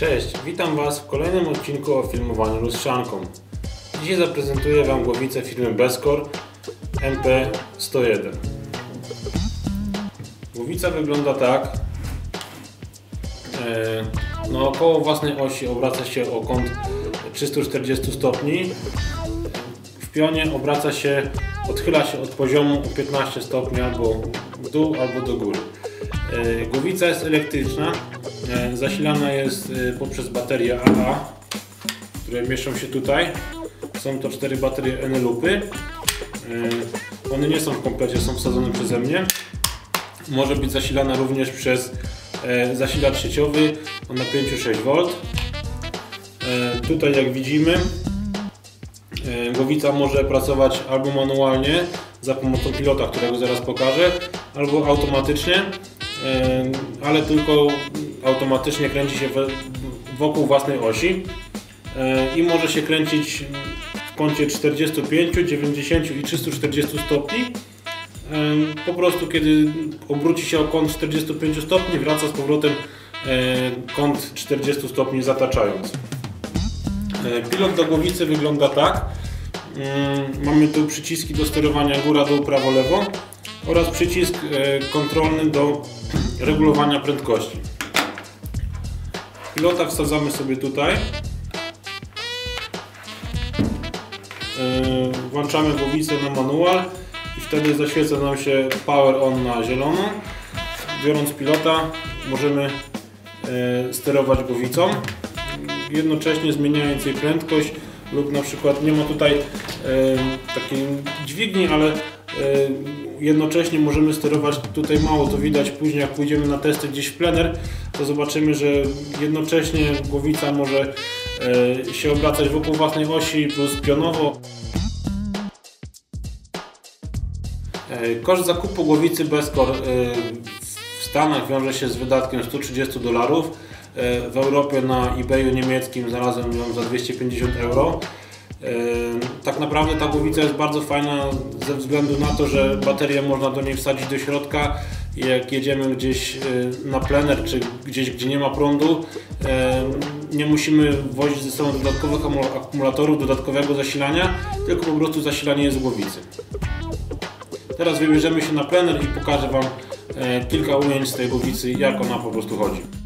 Cześć, witam Was w kolejnym odcinku o filmowaniu lustrzanką. Dzisiaj zaprezentuję Wam głowicę firmy Beskor MP101. Głowica wygląda tak. E, Naokoło własnej osi obraca się o kąt 340 stopni. W pionie obraca się, odchyla się od poziomu o 15 stopni albo w dół, albo do góry. E, Głowica jest elektryczna, zasilana jest e, poprzez baterię AA, które mieszczą się tutaj. Są to cztery baterie Enelupy. E, One nie są w komplecie, są wsadzone przeze mnie. Może być zasilana również przez e, zasilacz sieciowy o napięciu 6V. E, Tutaj jak widzimy e, głowica może pracować albo manualnie za pomocą pilota, którego zaraz pokażę, albo automatycznie, e, ale tylko automatycznie kręci się wokół własnej osi i może się kręcić w kącie 45, 90 i 340 stopni. Po prostu kiedy obróci się o kąt 45 stopni, wraca z powrotem e, kąt 40 stopni zataczając. E, Pilot do głowicy wygląda tak. Mamy tu przyciski do sterowania góra, dół, prawo, lewo oraz przycisk e, kontrolny do regulowania prędkości. Pilota wsadzamy sobie tutaj. E, Włączamy głowicę na manual i wtedy zaświeca nam się power on na zielono. Biorąc pilota możemy e, sterować głowicą jednocześnie zmieniając jej prędkość lub na przykład nie ma tutaj takiej dźwigni, ale jednocześnie możemy sterować, tutaj mało to widać później jak pójdziemy na testy gdzieś w plener, to zobaczymy, że jednocześnie głowica może e, się obracać wokół własnej osi plus pionowo. E, Koszt zakupu głowicy Beskor w Stanach wiąże się z wydatkiem 130 dolarów. W Europie na eBayu niemieckim znalazłem ją za 250 euro. Tak naprawdę ta głowica jest bardzo fajna ze względu na to, że baterię można do niej wsadzić do środka i jak jedziemy gdzieś e, na plener czy gdzieś gdzie nie ma prądu, e, nie musimy wozić ze sobą dodatkowych akumul- akumulatorów, dodatkowego zasilania, tylko po prostu zasilanie jest z głowicy. Teraz wybierzemy się na plener i pokażę Wam e, kilka ujęć z tej głowicy, jak ona po prostu chodzi.